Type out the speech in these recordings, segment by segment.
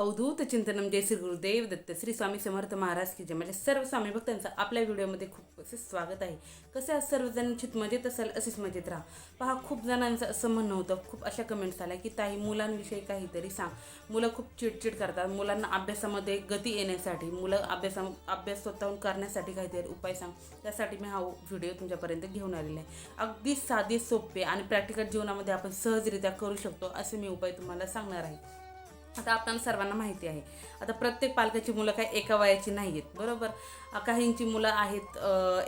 अवधूत चिंतनम जय श्री गुरुदेव दत्त श्री स्वामी समर्थ महाराज की जय. माझ्या सर्व स्वामी भक्तांचं आपल्या व्हिडिओमध्ये खूप असे स्वागत आहे. कसे आज सर्वजण चित मजेत असाल असेच मजेत राहा. पहा खूप जणांचं असं म्हणणं होतं खूप अशा कमेंट्स आल्या की ताई मुलांविषयी काहीतरी सांग. मुलं खूप चिडचिड करतात. मुलांना अभ्यासामध्ये गती येण्यासाठी मुलं अभ्यासा अभ्यास स्वतःहून करण्यासाठी काहीतरी उपाय सांग. त्यासाठी मी हा व्हिडिओ तुमच्यापर्यंत घेऊन आलेला आहे. अगदी साधे सोपे आणि प्रॅक्टिकल जीवनामध्ये आपण सहजरित्या करू शकतो असे मी उपाय तुम्हाला सांगणार आहे. आता आपल्याला सर्वांना माहिती आहे. आता प्रत्येक पालकाची मुलं काही एका वयाची नाही आहेत बरोबर? काहींची मुलं आहेत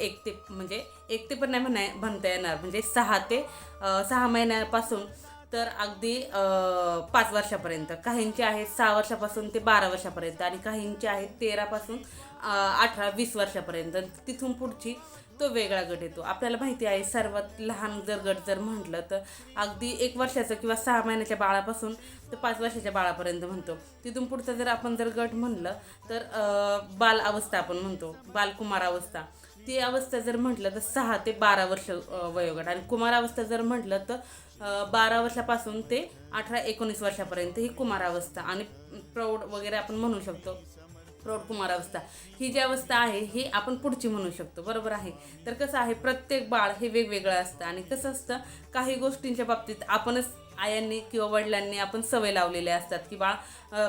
एक ते म्हणजे एक ते पण नाही म्हणा म्हणता येणार म्हणजे सहा ते सहा महिन्यापासून तर अगदी पाच वर्षापर्यंत. काहींचे आहेत सहा वर्षापासून ते बारा वर्षापर्यंत आणि काहींचे आहेत तेरापासून अठरा वीस वर्षापर्यंत. तिथून पुढची तो वेगळा गट येतो. आपल्याला माहिती आहे सर्वात लहान जर गट जर म्हटलं तर अगदी एक वर्षाचं किंवा सहा महिन्याच्या बाळापासून तर पाच वर्षाच्या बाळापर्यंत म्हणतो. तिथून पुढचं जर आपण जर गट म्हणलं तर बाल अवस्था आपण म्हणतो बालकुमार अवस्था. ती अवस्था जर म्हटलं तर सहा ते बारा वर्ष वयोगट. आणि कुमार अवस्था जर म्हटलं तर बारा वर्षापासून ते अठरा एकोणीस वर्षापर्यंत ही कुमार अवस्था. आणि प्रौढ वगैरे आपण म्हणू शकतो. प्रौढकुमार अवस्था ही जी अवस्था आहे ही आपण पुढची म्हणू शकतो. बरोबर आहे? तर कसं आहे प्रत्येक बाळ हे वेगवेगळं असतं आणि कसं असतं काही गोष्टींच्या बाबतीत आपणच आयांनी किंवा वडिलांनी आपण सवय लावलेल्या असतात की बाळ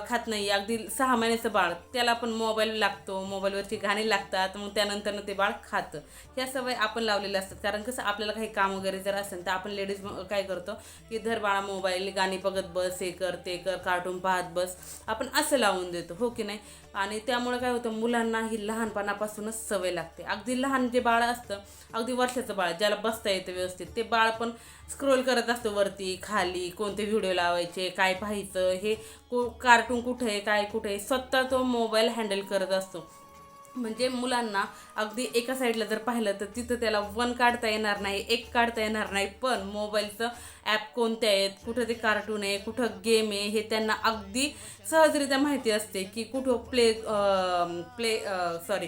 खात नाही. अगदी सहा महिन्याचं बाळ त्याला पण मोबाईल लागतो मोबाईलवरची गाणी लागतात मग त्यानंतर ते बाळ खातं. ह्या सवय आपण लावलेल्या असतात. कारण कसं आपल्याला काही काम वगैरे जर असेल तर आपण लेडीज काय करतो की धर बाळा मोबाईल गाणी बघत बस हे कर ते कर कार्टून पाहत बस. आपण असं लावून देतो. हो की नाही? आणि त्यामुळे काय होतं मुलांना ही लहानपणापासूनच सवय लागते. अगदी लहान जे बाळ असतं अगदी वर्षाचं बाळ ज्याला बसता येतं व्यवस्थित ते बाळ पण स्क्रोल करत असतं वरती खाली कोणते व्हिडिओ लावायचे काय पाहायचं हे को कार्टून कुठं आहे काय कुठे आहे स्वतः तो मोबाईल हँडल करत असतो. म्हणजे मुलांना अगदी एका साईडला जर पाहिलं तर तिथं त्याला वन काढता येणार नाही एक काढता येणार नाही. पण मोबाईलचं ॲप कोणते आहेत कुठं ते कार्टून आहे कुठं गेम आहे हे त्यांना अगदी सहजरित्या माहिती असते की कुठं प्ले प्ले सॉरी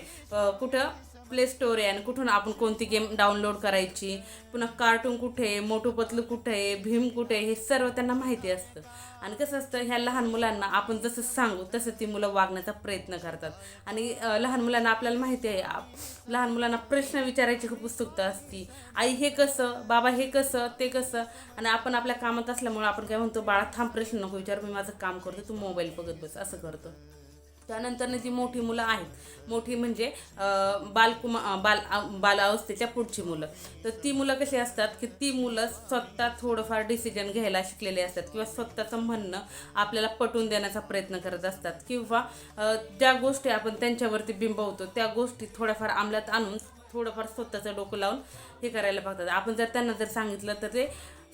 कुठं प्ले स्टोर आहे आणि कुठून आपण कोणती गेम डाउनलोड करायची पुन्हा कार्टून कुठे आहे मोठू पतलू कुठे आहे भीम कुठे आहे हे सर्व त्यांना माहिती असतं. आणि कसं असतं ह्या लहान मुलांना आपण जसं सांगू तसं ती मुलं वागण्याचा प्रयत्न करतात. आणि लहान मुलांना आपल्याला माहिती आहे आप- लहान मुलांना प्रश्न विचारायची खूप उत्सुकता असती. आई हे कसं? बाबा हे कसं? ते कसं? आणि आपण आपल्या कामात असल्यामुळे आपण काय म्हणतो बाळा थांब प्रश्न नको विचार मी माझं काम करतो तू मोबाईल बघत बस असं करतो. त्यानंतरनं जी मोठी मुलं आहेत मोठी म्हणजे बालकुमा बाल अं, बालावस्थेच्या पुढची मुलं. तर ती मुलं कशी असतात की ती मुलं स्वतः थोडंफार डिसिजन घ्यायला शिकलेली असतात किंवा स्वतःचं म्हणणं आपल्याला पटवून देण्याचा प्रयत्न करत असतात किंवा ज्या गोष्टी आपण त्यांच्यावरती बिंबवतो त्या गोष्टी थोड्याफार अंमलात आणून थोडंफार स्वतःचं डोकं लावून हे करायला बघतात. आपण जर त्यांना जर सांगितलं तर ते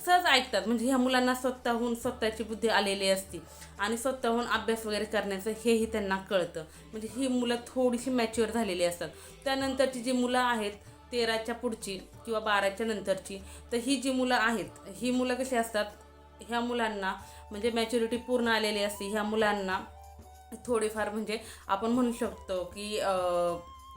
सहज ऐकतात. म्हणजे ह्या मुलांना स्वतःहून स्वतःची बुद्धी आलेली असती. आणि स्वतःहून अभ्यास वगैरे करण्याचं हेही त्यांना कळतं. म्हणजे ही मुलं थोडीशी मॅच्युअर झालेली असतात. त्यानंतरची जी मुलं आहेत तेराच्या पुढची किंवा बाराच्या नंतरची तर ही जी मुलं आहेत ही मुलं कशी असतात? ह्या मुलांना म्हणजे मॅच्युरिटी पूर्ण आलेली असते. ह्या मुलांना थोडेफार म्हणजे आपण म्हणू शकतो की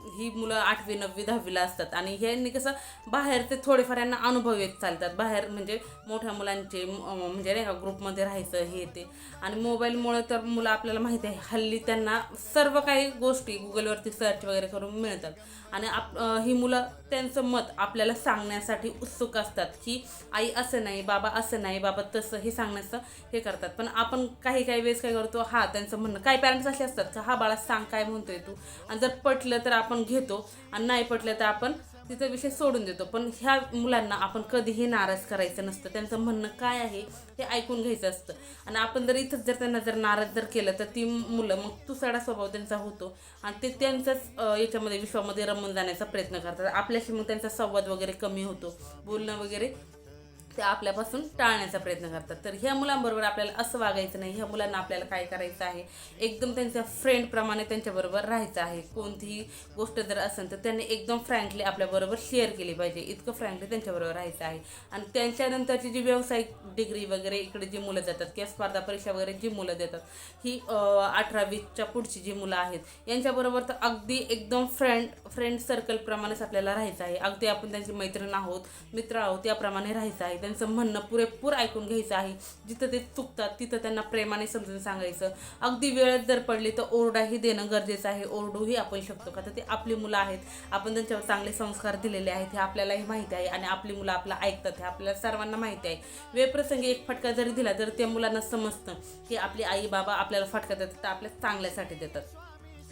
ही मुलं आठवी नववी दहावीला असतात. आणि ह्यांनी कसं बाहेरचे थोडेफार यांना अनुभव येत चालतात. बाहेर म्हणजे मोठ्या मुलांचे म्हणजे नाही का ग्रुपमध्ये राहायचं हे ते. आणि मोबाईलमुळे तर मुलं आपल्याला माहिती आहे हल्ली त्यांना सर्व काही गोष्टी गुगलवरती सर्च वगैरे करून मिळतात. आणि आप ही मुलं त्यांचं मत आपल्याला सांगण्यासाठी उत्सुक असतात की आई असं नाही बाबा असं नाही बाबा तसं हे सांगण्याचं हे करतात. पण आपण काही काही वेळेस काय करतो हा त्यांचं म्हणणं काही पॅरेंट्स असे असतात का हा बाळा सांग काय म्हणतोय तू? आणि जर पटलं तर आपण आपण घेतो आणि नाही पटलं तर आपण तिचा विषय सोडून देतो. पण ह्या मुलांना आपण कधीही नाराज करायचं नसतं. त्यांचं म्हणणं काय आहे हे ऐकून घ्यायचं असतं. आणि आपण जर इथंच जर त्यांना जर नाराज जर केलं तर ती मुलं मग तुसाडा स्वभाव त्यांचा होतो. आणि ते त्यांचाच याच्यामध्ये विश्वामध्ये रमून जाण्याचा प्रयत्न करतात. आपल्याशी मग त्यांचा संवाद वगैरे कमी होतो. बोलणं वगैरे ते आपल्यापासून टाळण्याचा प्रयत्न करतात. तर ह्या मुलांबरोबर आपल्याला असं वागायचं नाही ह्या मुलांना आपल्याला काय करायचं आहे? एकदम त्यांच्या फ्रेंडप्रमाणे त्यांच्याबरोबर राहायचं आहे. कोणतीही गोष्ट जर असेल तर त्यांनी एकदम फ्रँकली आपल्याबरोबर शेअर केली पाहिजे. इतकं फ्रँकली त्यांच्याबरोबर राहायचं आहे. आणि त्यांच्यानंतरची जी व्यावसायिक डिग्री वगैरे इकडे जी मुलं जातात किंवा स्पर्धा परीक्षा वगैरे जी मुलं देतात ही अठरा वीसच्या पुढची जी मुलं आहेत यांच्याबरोबर तर अगदी एकदम फ्रेंड फ्रेंड सर्कलप्रमाणेच आपल्याला राहायचं आहे. अगदी आपण त्यांची मैत्रीण आहोत मित्र आहोत त्याप्रमाणे राहायचं आहे. त्यांचं म्हणणं पुरेपूर ऐकून घ्यायचं आहे. जिथं ते चुकतात तिथं त्यांना प्रेमाने समजून सांगायचं. अगदी वेळेत जर पडली तर ओरडाही देणं गरजेचं आहे. ओरडूही आपण शकतो का? तर ते आपली मुलं आहेत. आपण त्यांच्यावर चांगले संस्कार दिलेले आहेत. हे आपल्यालाही माहिती आहे आणि आपली मुलं आपलं ऐकतात. हे आपल्याला सर्वांना माहिती आहे. वेळप्रसंगी एक फटका जरी दिला तर त्या मुलांना समजतं की आपली आई बाबा आपल्याला फटका देतात तर आपल्या चांगल्यासाठी देतात.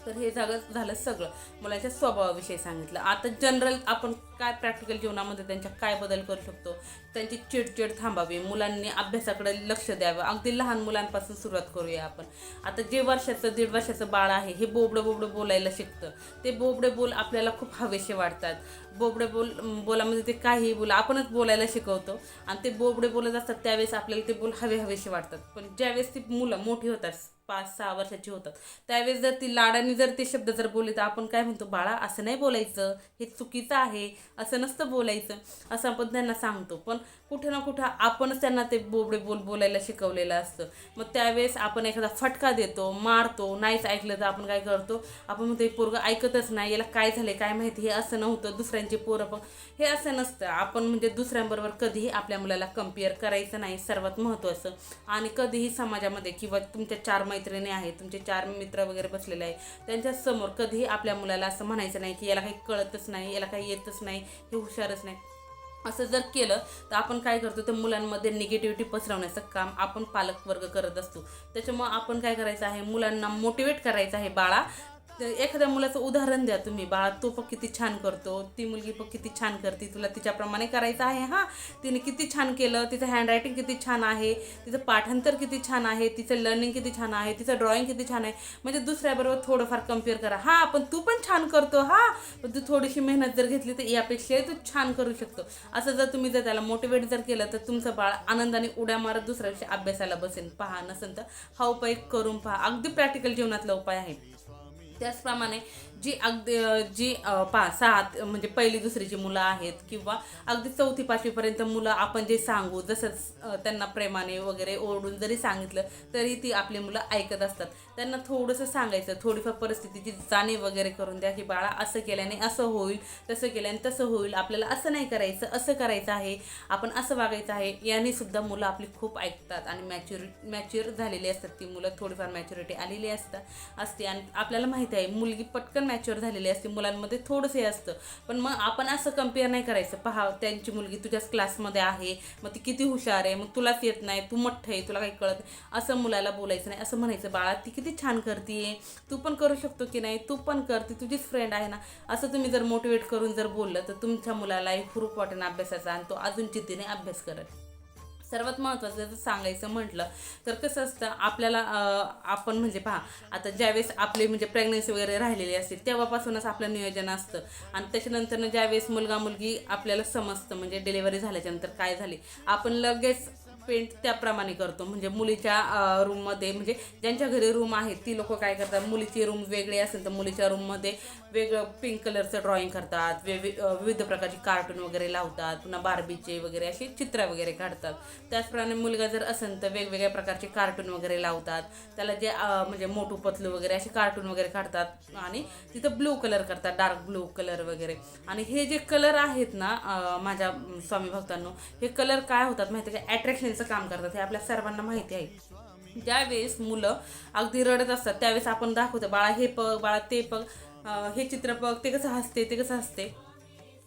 तर हे झालं झालं सगळं. मुलांच्या स्वभावाविषयी सांगितलं. आता जनरल आपण काय प्रॅक्टिकल जीवनामध्ये त्यांच्या काय बदल करू शकतो? त्यांची चिडचिड थांबावी. मुलांनी अभ्यासाकडे लक्ष द्यावं. अगदी लहान मुलांपासून सुरुवात करूया आपण. आता जे वर्षाचं दीड वर्षाचं बाळ आहे हे बोबडं बोबडं बोलायला शिकतं. ते बोबडे बोल आपल्याला खूप हवेसे वाटतात बोबडे बोल बोलामध्ये ते काहीही बोला आपणच बोलायला शिकवतो. आणि ते बोबडे बोलत असतात त्यावेळेस आपल्याला ते बोल हवे हवेसे वाटतात. पण ज्यावेळेस ती मुलं मोठी होतात पाच सहा वर्षाची होतात. त्यावेळेस जर ती लाडाने जर ते शब्द जर बोलले तर आपण काय म्हणतो बाळा असं नाही बोलायचं. हे चुकीचं आहे. असं नसतं बोलायचं. असं आपण त्यांना सांगतो. पण कुठं ना कुठं आपणच त्यांना ते बोबडे बोल बोलायला शिकवलेलं असतं. मग त्यावेळेस आपण एखादा फटका देतो मारतो नाहीच ऐकलं तर आपण काय करतो? आपण म्हणतो हे पोरगं ऐकतच नाही याला काय झालं काय माहिती? हे असं नव्हतं दुसऱ्यांचे पोरं पण. हे असं नसतं. आपण म्हणजे दुसऱ्यांबरोबर कधीही आपल्या मुलाला कंपेअर करायचं नाही सर्वात महत्त्वाचं आणि कधीही समाजामध्ये किंवा तुमच्या चार मैत्रिणी आहेत तुमचे चार मित्र वगैरे बसलेले आहे त्यांच्यासमोर कधीही आपल्या मुलाला असं म्हणायचं नाही की याला काही कळतच नाही याला काही येतच नाही हे हुशारच नाही. असं जर केलं तर आपण काय करतो तर मुलांमध्ये निगेटिव्हिटी पसरवण्याचं काम आपण पालक वर्ग करत असतो. त्याच्यामुळं आपण काय करायचं आहे मुलांना मोटिवेट करायचं आहे बाळा एखाद्या मुलाचं उदाहरण द्या तुम्ही. बाळा तो पण किती छान करतो. ती मुलगी पण किती छान करते. तुला तिच्याप्रमाणे करायचं आहे. हां तिने किती छान केलं. तिचं हँडरायटिंग किती छान आहे. तिचं पाठांतर किती छान आहे. तिचं लर्निंग किती छान आहे. तिचं ड्रॉइंग किती छान आहे. म्हणजे दुसऱ्याबरोबर थोडंफार कंपेअर करा. हां पण तू पण छान करतो. हां पण तू थोडीशी मेहनत जर घेतली तर यापेक्षाही तू छान करू शकतो. असं जर तुम्ही जर त्याला मोटिवेट जर केलं तर तुमचं बाळ आनंदाने उड्या मारत दुसऱ्या दिवशी अभ्यासाला बसेल. पहा नसेल तर हा उपाय करून पहा. अगदी प्रॅक्टिकल जीवनातला उपाय आहे. त्याचप्रमाणे जी अगदी जी पा सात म्हणजे पहिली दुसरीची मुलं आहेत किंवा अगदी चौथी पाचवीपर्यंत मुलं आपण जे सांगू जसंच त्यांना प्रेमाने वगैरे ओरडून जरी सांगितलं तरी ती आपली मुलं ऐकत असतात. त्यांना थोडंसं सांगायचं थोडीफार परिस्थितीची जाणीव वगैरे करून द्या की बाळा असं केल्याने असं होईल तसं केल्याने तसं होईल आपल्याला असं नाही करायचं असं करायचं आहे आपण असं वागायचं आहे याने सुद्धा मुलं आपली खूप ऐकतात आणि मॅच्युर मॅच्युअर झालेली असतात ती मुलं थोडीफार मॅच्युरिटी आलेली असतात असते आणि आपल्याला माहिती आहे मुलगी पटकन मॅच्युअर झालेली असते मुलांमध्ये थोडंसं हे असतं. पण मग आपण असं कंपेअर नाही करायचं. पहा त्यांची मुलगी तुझ्याच क्लासमध्ये आहे मग ती किती हुशार आहे मग तुलाच येत नाही तू मोठं आहे तुला काही कळत नाही. असं मुलाला बोलायचं नाही असं म्हणायचं बाळा ती किती छान करते तू पण करू शकतो की नाही? तू पण करते तुझीच फ्रेंड आहे ना. असं तुम्ही जर मोटिवेट करून जर बोललं तर तुमच्या मुलालाही खूप वाटेन अभ्यासाचा आणि तो अजून जिद्दीने अभ्यास करेल. सर्वात महत्त्वाचं जर सांगायचं म्हटलं तर कसं असतं आपल्याला आपण म्हणजे पहा आता ज्यावेळेस आपली म्हणजे प्रेग्नन्सी वगैरे राहिलेली असते तेव्हापासूनच आपलं नियोजन असतं. आणि त्याच्यानंतरनं ज्यावेळेस मुलगा मुलगी आपल्याला समजतं म्हणजे डिलेवरी झाल्याच्यानंतर काय झाली. आपण लगेच पेंट त्याप्रमाणे करतो. म्हणजे मुलीच्या रूममध्ये म्हणजे ज्यांच्या घरी रूम आहेत ती लोक काय करतात मुलीची रूम वेगळी असेल तर मुलीच्या रूममध्ये वेगळं पिंक कलरचं ड्रॉइंग करतात वेगवे विविध प्रकारची कार्टून वगैरे लावतात पुन्हा बार्बीचे वगैरे अशी चित्र वगैरे काढतात. त्याचप्रमाणे मुलगा जर असेल तर वेगवेगळ्या प्रकारचे कार्टून वगैरे लावतात. त्याला जे म्हणजे मोठू पतलू वगैरे असे कार्टून वगैरे काढतात आणि तिथं ब्लू कलर करतात डार्क ब्लू कलर वगैरे. आणि हे जे कलर आहेत ना माझ्या स्वामी भक्तांनो हे कलर काय होतात माहिती का? अट्रॅक्शन त्यांचं काम करतात हे आपल्या सर्वांना माहिती आहे. ज्यावेळेस मुलं अगदी रडत असतात त्यावेळेस आपण दाखवतो बाळा हे पग बाळा ते पग हे चित्रपग ते कसं हसते ते कसं हसते.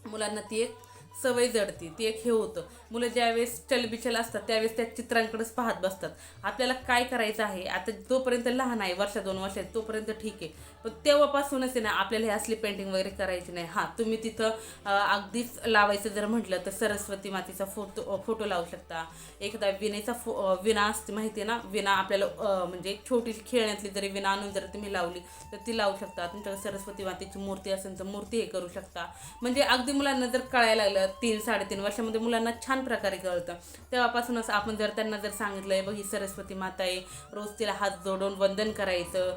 मुलांना ती एक सवय जडती ती एक हे होतं. मुलं ज्यावेळेस चलबिचल असतात त्यावेळेस त्या चित्रांकडेच पाहत बसतात. आपल्याला काय करायचं आहे? आता जोपर्यंत लहान आहे वर्षा दोन वर्ष आहे तोपर्यंत ठीक आहे. पण तेव्हापासूनच आहे ना आपल्याला हे असली पेंटिंग वगैरे करायची नाही. हां तुम्ही तिथं अगदीच लावायचं जर म्हटलं तर सरस्वती मातेचा फोटो फोटो लावू शकता. एखादा विणेचा फो विना विणा असते माहिती आहे ना? विणा आपल्याला म्हणजे एक छोटीशी खेळण्यातली जरी विणा आणून जर तुम्ही लावली तर ती लावू शकता. तुमच्याकडे सरस्वती मातेची मूर्ती असेल तर मूर्ती हे करू शकता. म्हणजे अगदी मुलांना जर कळायला लागलं तीन साडेतीन वर्षामध्ये मुलांना छान प्रकारे कळतं. तेव्हापासूनच आपण जर त्यांना जर सांगितलं आहे बघ ही सरस्वती माता आहे. रोज तिला हात जोडून वंदन करायचं.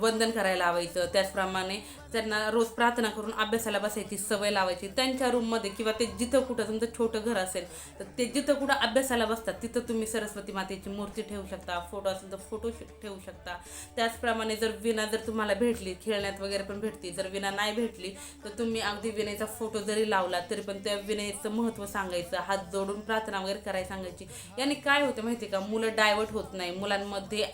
वंदन करायला लावायचं. त्याचप्रमाणे त्यांना रोज प्रार्थना करून अभ्यासाला बसायची सवय लावायची. त्यांच्या रूममध्ये किंवा ते जिथं कुठं तुमचं छोटं घर असेल तर ते जिथं कुठं अभ्यासाला बसतात तिथं तुम्ही सरस्वती मातेची मूर्ती ठेवू शकता फोटो असेल तर फोटो श- ठेवू शकता. त्याचप्रमाणे जर विना जर तुम्हाला भेटली खेळण्यात वगैरे पण भेटते जर विना नाही भेटली तर तुम्ही अगदी विनयचा फोटो जरी लावला तरी पण त्या विनयचं महत्त्व सांगायचं हात जोडून प्रार्थना वगैरे करायला सांगायची. याने काय होतं माहिती आहे का? मुलं डायवर्ट होत नाही. मुलांमध्ये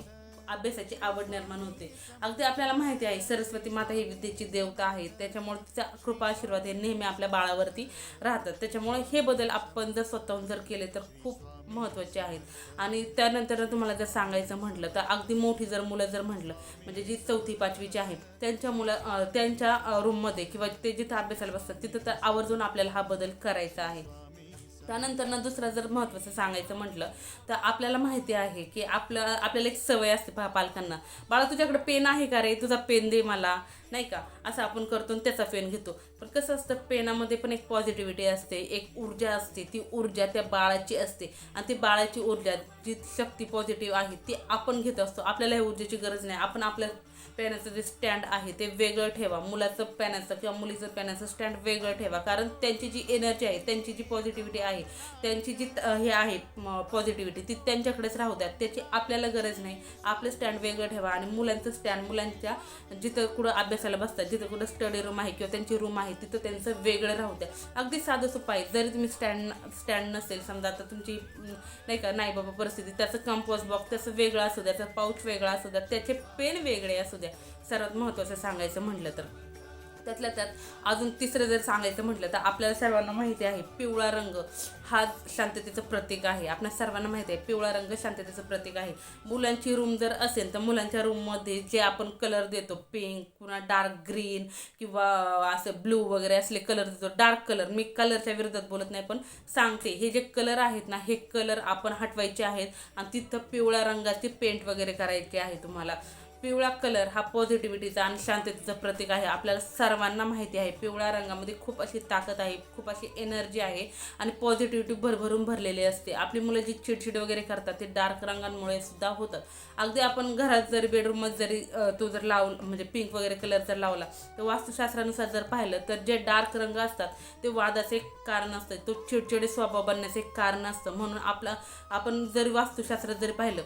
अभ्यासाची आवड निर्माण होते. अगदी आपल्याला माहिती आहे सरस्वती माता ही विद्येची देवता आहे. त्याच्यामुळे तिचा कृपा आशीर्वाद हे नेहमी आपल्या बाळावरती राहतात. त्याच्यामुळे हे बदल आपण जर स्वतःहून जर केले तर खूप महत्त्वाचे आहेत. आणि त्यानंतर तुम्हाला जर सांगायचं म्हटलं तर अगदी मोठी जर मुलं जर म्हटलं म्हणजे जी चौथी पाचवीची आहेत त्यांच्या मुलं त्यांच्या रूममध्ये किंवा ते जिथं अभ्यासाला बसतात तिथं तर आवर्जून आपल्याला हा बदल करायचा आहे. त्यानंतर ना दुसरं जर महत्त्वाचं सांगायचं म्हटलं तर आपल्याला माहिती आहे की आपलं आपल्याला एक सवय असते पा पालकांना. बाळा तुझ्याकडे पेन आहे का रे? तुझा पेन दे मला. नाही का? असं आपण करतो आणि त्याचा पेन घेतो. पण कसं असतं पेनामध्ये पण एक पॉझिटिव्हिटी असते एक ऊर्जा असते. ती ऊर्जा त्या बाळाची असते. आणि ती बाळाची ऊर्जा जी शक्ती पॉझिटिव्ह आहे ती आपण घेत असतो. आपल्याला ह्या ऊर्जेची गरज नाही. आपण आपल्या पॅनाचं जे स्टँड आहे ते वेगळं ठेवा. मुलाचं पॅनाचं किंवा मुलीचं पेनाचं स्टँड वेगळं ठेवा. कारण त्यांची जी एनर्जी आहे त्यांची जी पॉझिटिव्हिटी आहे त्यांची जी हे आहे पॉझिटिव्हिटी ती त्यांच्याकडेच राहू द्या. त्याची आपल्याला गरज नाही. आपलं स्टँड वेगळं ठेवा आणि मुलांचं स्टँड मुलांच्या जिथं कुठं अभ्यासाला बसतात जिथं कुठं स्टडी रूम आहे किंवा त्यांची रूम आहे तिथं त्यांचं वेगळं राहू द्या. अगदी साधं सोपं आहे. जरी तुम्ही स्टँड स्टँड नसेल समजा आता तुमची नाही का नाही बाबा परिस्थिती त्याचं कंपोज बॉक्स त्याचं वेगळं असू द्या त्याचा पाऊच वेगळा असू द्या त्याचे पेन वेगळे असू द्या सर्वात महत्त्वाचं सांगायचं म्हटलं तर. त्यातल्या त्यात अजून तिसरं जर सांगायचं म्हटलं तर आपल्याला सर्वांना माहिती आहे पिवळा रंग हा शांततेचं प्रतीक आहे. आपल्या सर्वांना माहिती आहे पिवळा रंग शांततेचं प्रतीक आहे. मुलांची रूम जर असेल तर मुलांच्या रूममध्ये जे आपण कलर देतो पिंक पुन्हा डार्क ग्रीन किंवा असं ब्लू वगैरे असले कलर देतो डार्क कलर मी कलरच्या विरोधात बोलत नाही पण सांगते हे जे कलर आहेत ना हे कलर आपण हटवायचे आहेत आणि तिथं पिवळ्या रंगाचे पेंट वगैरे करायचे आहे तुम्हाला. पिवळा कलर हा पॉझिटिव्हिटीचा आणि शांततेचं प्रतीक आहे. आपल्याला सर्वांना माहिती आहे पिवळ्या रंगामध्ये खूप अशी ताकद आहे खूप अशी एनर्जी आहे आणि पॉझिटिव्हिटी भरभरून भरलेली असते. आपली मुलं जी चिडचिड वगैरे करतात ते डार्क रंगांमुळे सुद्धा होतं अगदी आपण घरात जरी बेडरूममध्ये जरी तो जर लाव म्हणजे पिंक वगैरे कलर जर लावला तर वास्तुशास्त्रानुसार जर पाहिलं तर जे डार्क रंग असतात ते वादाचे एक कारण असतं. तो चिडचिडे स्वभाव बनण्याचं एक कारण असतं. म्हणून आपला आपण जरी वास्तुशास्त्र जरी पाहिलं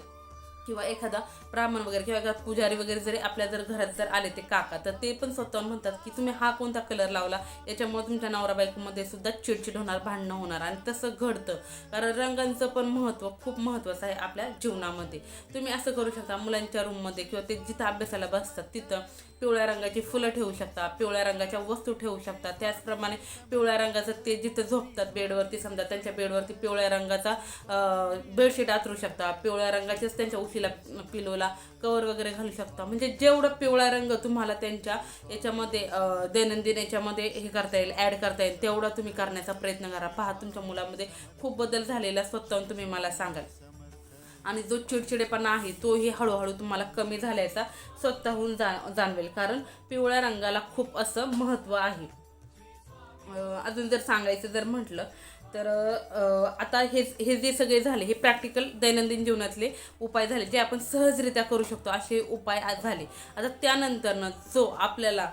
किंवा एखादा ब्राह्मण वगैरे किंवा एखादा पुजारी वगैरे जरी आपल्या जर घरात जर आले ते काका तर ते पण स्वतःहून म्हणतात की तुम्ही हा कोणता कलर लावला? याच्यामुळे तुमच्या नवरा बायकोमध्ये सुद्धा चिडचिड होणार भांडणं होणार आणि तसं घडतं. कारण रंगांचं पण महत्त्व खूप महत्त्वाचं आहे आपल्या जीवनामध्ये. तुम्ही असं करू शकता मुलांच्या रूममध्ये किंवा ते जिथं अभ्यासाला बसतात तिथं पिवळ्या रंगाची फुलं ठेवू शकता पिवळ्या रंगाच्या वस्तू ठेवू शकता. त्याचप्रमाणे पिवळ्या रंगाचं ते जिथं झोपतात बेडवरती समजा त्यांच्या बेडवरती पिवळ्या रंगाचा बेडशीट आतरू शकता. पिवळ्या रंगाचेच त्यांच्या उशीला पिलोला कवर वगैरे घालू शकता. म्हणजे जेवढं पिवळा रंग तुम्हाला त्यांच्या याच्यामध्ये दैनंदिन याच्यामध्ये हे करता येईल ॲड करता येईल तेवढा तुम्ही करण्याचा प्रयत्न करा. पहा तुमच्या मुलामध्ये खूप बदल झालेला स्वतःहून तुम्ही मला सांगाल. आणि जो चिडचिडेपणा आहे तोही हळूहळू तुम्हाला कमी झाल्याचा स्वतःहून जा जाणवेल. कारण पिवळ्या रंगाला खूप असं महत्त्व आहे. अजून जर सांगायचं जर म्हटलं तर आता हे हे जे सगळे झाले हे प्रॅक्टिकल दैनंदिन जीवनातले उपाय झाले जे आपण सहजरित्या करू शकतो असे उपाय आज झाले. आता त्यानंतरनं जो आपल्याला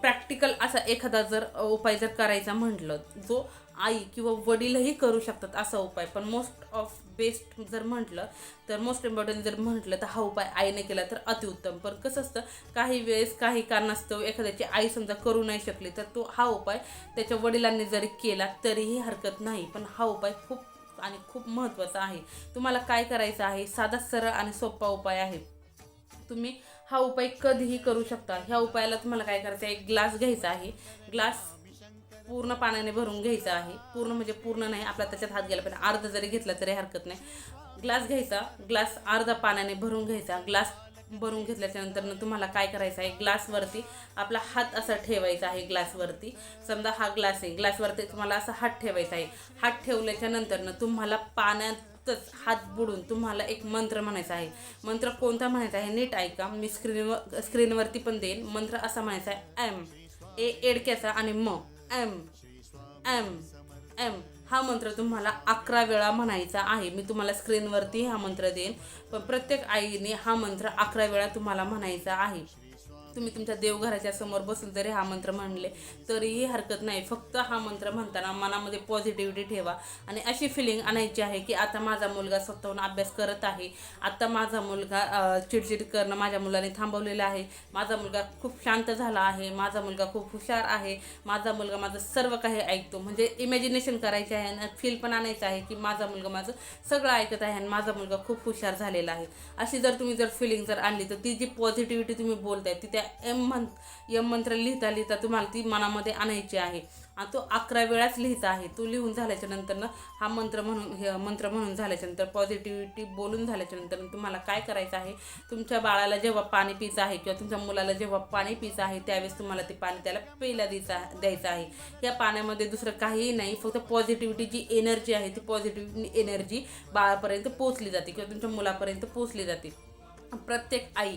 प्रॅक्टिकल असा एखादा जर उपाय जर करायचा म्हटलं जो आई किंवा वडीलही करू शकतात असा उपाय. पण मोस्ट ऑफ बेस्ट जर म्हटलं तर मोस्ट इम्पॉर्टंट जर म्हटलं तर हा उपाय आईने केला तर अतिउत्तम. पण कसं असतं काही वेळेस काही कारणास्तव एखाद्याची आई समजा करू नाही शकली तर तो हा उपाय त्याच्या वडिलांनी जरी केला तरीही हरकत नाही. पण हा उपाय खूप आणि खूप महत्त्वाचा आहे. तुम्हाला काय करायचं आहे? साधा सरळ आणि सोपा उपाय आहे. तुम्ही हा उपाय कधीही करू शकता. ह्या उपायाला तुम्हाला काय करायचं आहे? एक ग्लास घ्यायचा आहे. ग्लास पूर्ण पाण्याने भरून घ्यायचा आहे. पूर्ण म्हणजे पूर्ण नाही आपला त्याच्यात हात गेला पण अर्ध जरी घेतला तरी हरकत नाही. ग्लास घ्यायचा ग्लास अर्धा पाण्याने भरून घ्यायचा. ग्लास भरून घेतल्याच्या नंतर तुम्हाला काय करायचं आहे? ग्लासवरती आपला हात असा ठेवायचा आहे ग्लासवरती. समजा हा ग्लास आहे. ग्लासवरती तुम्हाला असा हात ठेवायचा आहे. हात ठेवल्याच्या नंतरनं तुम्हाला पाण्यातच हात बुडून तुम्हाला एक मंत्र म्हणायचा आहे. मंत्र कोणता म्हणायचा आहे? नीट ऐका. मी स्क्रीनवर स्क्रीनवरती पण देईन. मंत्र असा म्हणायचा आहे एम. ए एडक्याचा आणि म. एम एम एम हा मंत्र तुम्हाला अकरा वेळा म्हणायचा आहे. मी तुम्हाला स्क्रीनवरती हा मंत्र देईन. पण प्रत्येक आईने हा मंत्र अकरा वेळा तुम्हाला म्हणायचा आहे. तुम्ही तुमच्या देवघराच्या समोर बसून जरी हा मंत्र म्हणले तरीही हरकत नाही. फक्त हा मंत्र म्हणताना मनामध्ये पॉझिटिव्हिटी ठेवा. आणि अशी फिलिंग आणायची आहे की आता माझा मुलगा स्वतःहून अभ्यास करत आहे. आता माझा मुलगा चिडचिड करणं माझ्या मुलाने थांबवलेलं आहे. माझा मुलगा खूप शांत झाला आहे. माझा मुलगा खूप हुशार आहे. माझा मुलगा माझं सर्व काही ऐकतो. म्हणजे इमॅजिनेशन करायचे आहे आणि फील पण आणायचं आहे की माझा मुलगा माझं सगळं ऐकत आहे आणि माझा मुलगा खूप हुशार झालेला आहे. अशी जर तुम्ही जर फिलिंग जर आणली तर ती जी पॉझिटिव्हिटी तुम्ही बोलताय ती त्या एम मं यम मंत्र लिहिता लिहिता तुम्हाला ती मनामध्ये आणायची आहे. आणि तो अकरा वेळाच लिहिता आहे. तो लिहून झाल्याच्या नंतरनं हा मंत्र म्हणून हे मंत्र म्हणून झाल्याच्यानंतर पॉझिटिव्हिटी बोलून झाल्याच्यानंतर तुम्हाला काय करायचं आहे? तुमच्या बाळाला जेव्हा पाणी पिचं आहे किंवा तुमच्या मुलाला जेव्हा पाणी पिचं आहे त्यावेळेस तुम्हाला ते पाणी त्याला प्यायला द्यायचं द्यायचं आहे. या पाण्यामध्ये दुसरं काहीही नाही. फक्त पॉझिटिव्हिटी जी एनर्जी आहे ती पॉझिटिव्ह एनर्जी बाळापर्यंत पोचली जाते किंवा तुमच्या मुलापर्यंत पोचली जाते. प्रत्येक आई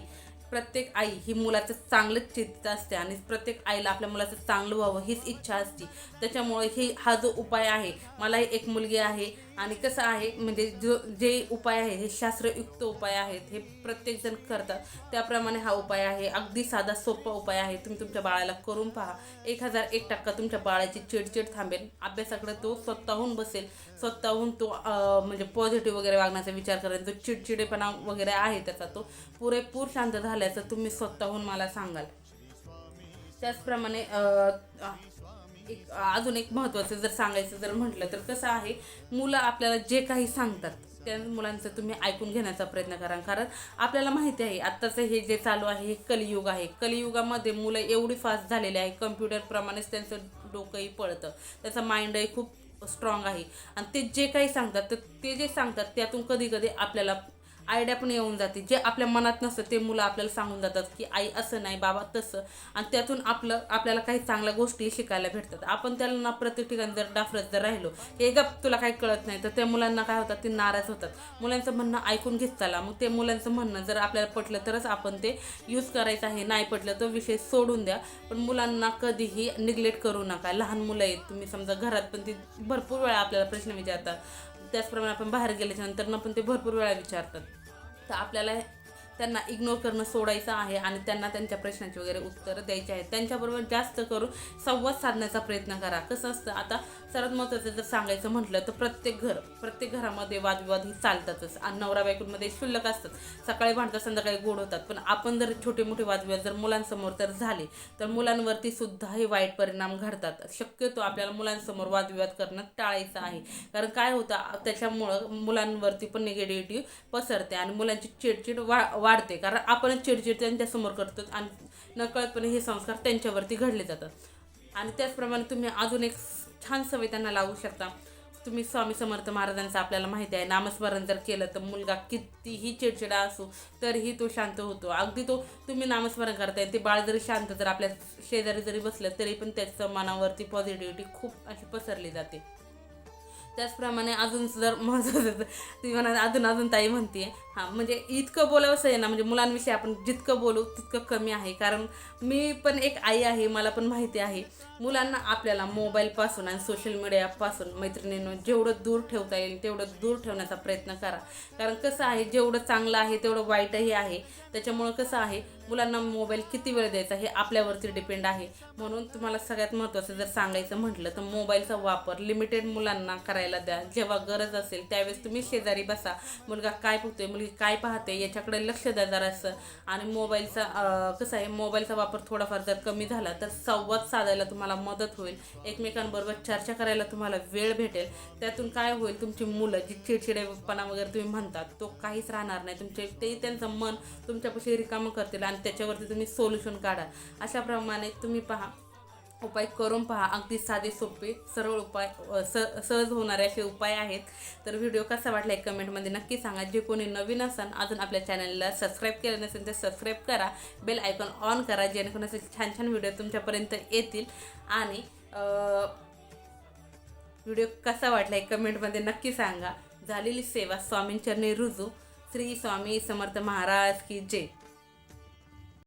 प्रत्येक आई ही मुलाचं चांगलंच चिंतित असते आणि प्रत्येक आईला आपल्या मुलाचं चांगलं व्हावं हीच इच्छा असते. त्याच्यामुळे हे हा जो उपाय आहे मलाही एक मुलगी आहे आणि कसं आहे म्हणजे जो जे उपाय आहे हे शास्त्रयुक्त उपाय आहेत हे प्रत्येकजण करतात. त्याप्रमाणे हा उपाय आहे. अगदी साधा सोपा उपाय आहे. तुम्ही तुमच्या बाळाला करून पहा. एक हजार एक टक्का तुमच्या बाळाची चिडचिड थांबेल. अभ्यासाकडे तो स्वतःहून बसेल. स्वतःहून तो म्हणजे पॉझिटिव्ह वगैरे वागण्याचा विचार करेल. जो चिडचिडेपणा वगैरे आहे त्याचा तो पुरेपूर शांत झाल्याचं तुम्ही स्वतःहून मला सांगाल. त्याचप्रमाणे एक अजून एक महत्त्वाचं जर सांगायचं जर म्हटलं तर कसं आहे मुलं आपल्याला जे काही सांगतात त्या मुलांचं तुम्ही ऐकून घेण्याचा प्रयत्न करा. कारण आपल्याला माहिती आहे आत्ताचं हे जे चालू आहे हे कलियुग आहे. कलियुगामध्ये मुलं एवढी फास्ट झालेली आहे कम्प्युटरप्रमाणेच त्यांचं डोकंही पळतं. त्याचं माइंडही खूप स्ट्रॉंग आहे. आणि ते जे काही सांगतात तर ते जे सांगतात त्यातून कधी कधी आपल्याला आयडिया पण येऊन जाते. जे आपल्या मनात नसतं ते मुलं आपल्याला सांगून जातात की आई असं नाही बाबा तसं. आणि त्यातून आपलं आपल्याला काही चांगल्या गोष्टी शिकायला भेटतात. आपण त्याला ना प्रत्येक ठिकाणी जर डाफरत जर राहिलो हे गप तुला काही कळत नाही. तर त्या मुलांना काय होतात? ते नाराज होतात. मुलांचं म्हणणं ऐकून घेत चाला. मग ते मुलांचं म्हणणं जर आपल्याला पटलं तरच आपण ते यूज करायचं आहे. नाही पटलं तर विषय सोडून द्या. पण मुलांना कधीही निग्लेक्ट करू नका. लहान मुलं आहेत. तुम्ही समजा घरात पण ती भरपूर वेळा आपल्याला प्रश्न विचारतात. त्याचप्रमाणे आपण बाहेर गेल्याच्यानंतर पण ते भरपूर वेळा विचारतात. तर आपल्याला त्यांना इग्नोर करणं सोडायचं आहे आणि त्यांना त्यांच्या प्रश्नांची वगैरे उत्तरं द्यायची आहेत. त्यांच्याबरोबर जास्त करून संवाद साधण्याचा प्रयत्न करा. कसं असतं आता सर्वात महत्त्वाचं जर सांगायचं म्हटलं तर प्रत्येक घर प्रत्येक घरामध्ये वादविवाद ही चालतातच. आणि नवरा बायकोमध्ये शुल्लक असतात. सकाळी भांडतात संध्याकाळी गोड होतात. पण आपण जर छोटे मोठे वादविवाद जर मुलांसमोर तर झाले तर मुलांवरती सुद्धा हे वाईट परिणाम घडतात. शक्यतो आपल्याला मुलांसमोर वादविवाद करणं टाळायचं आहे. कारण काय होतं त्याच्यामुळं मुलांवरती पण निगेटिव्हिटी पसरते आणि मुलांची चिडचिड वा वाढते. कारण आपणच चिडचिड त्यांच्यासमोर करतो आणि नकळतपणे हे संस्कार त्यांच्यावरती घडले जातात. आणि त्याचप्रमाणे तुम्ही अजून एक छान सवय त्यांना लावू शकता. तुम्ही स्वामी समर्थ महाराजांचं आपल्याला माहिती आहे नामस्मरण जर केलं तर मुलगा कितीही चिडचिडा असो तरीही तो शांत होतो. अगदी तो तुम्ही नामस्मरण करताय ते बाळ जरी शांत जर आपल्या शेजारी जरी बसलं तरी पण त्याचं मनावरती पॉझिटिव्हिटी खूप अशी पसरली जाते. त्याचप्रमाणे अजून जर महत्त्वाचं ती म्हणा अजून अजून ताई म्हणते हां म्हणजे इतकं बोलावंसं आहे ना म्हणजे मुलांविषयी आपण जितकं बोलू तितकं कमी आहे. कारण मी पण एक आई आहे मला पण माहिती आहे. मुलांना आपल्याला मोबाईलपासून आणि सोशल मीडियापासून मैत्रिणींनो जेवढं दूर ठेवता येईल तेवढं दूर ठेवण्याचा प्रयत्न करा. कारण कसं आहे जेवढं चांगलं आहे तेवढं वाईटही आहे. त्याच्यामुळं कसं आहे मुलांना मोबाईल किती वेळ द्यायचा हे आपल्यावरती डिपेंड आहे. म्हणून तुम्हाला सगळ्यात महत्त्वाचं जर सांगायचं म्हटलं तर मोबाईलचा वापर लिमिटेड मुलांना करायला द्या. जेव्हा गरज असेल त्यावेळेस तुम्ही शेजारी बसा. मुलगा काय बघतोय मुलगी काय पाहते याच्याकडे लक्ष द्या जरासं आणि मोबाईलचा कसं आहे मोबाईलचा वापर थोडाफार जर कमी झाला तर संवाद साधायला तुम्हाला मदत होईल. एकमेकांबरोबर चर्चा करायला तुम्हाला वेळ भेटेल. त्यातून काय होईल तुमची मुलं जी चिडचिडेपणा वगैरे तुम्ही म्हणतात तो काहीच राहणार नाही. तुमचे ते त्यांचं मन तुमच्यापाशी रिकामं करतील आणि त्याच्यावरती तुम्ही सोल्युशन काढा. अशाप्रमाणे तुम्ही पहा. उपाय करून पहा. अगदी साधे सोपे सरळ उपाय स सहज होणारे असे उपाय आहेत. तर व्हिडिओ कसा वाटला आहे कमेंटमध्ये नक्की सांगा. जे कोणी नवीन असाल अजून आपल्या चॅनलला सबस्क्राईब केलं नसेल तर सबस्क्राईब करा. बेल आयकॉन ऑन करा. जेणेकरून असे छान छान व्हिडिओ तुमच्यापर्यंत येतील. आणि व्हिडिओ कसा वाटला आहे कमेंटमध्ये नक्की सांगा. झालेली सेवा स्वामींचरणी रुजू. श्री स्वामी समर्थ महाराज की जय.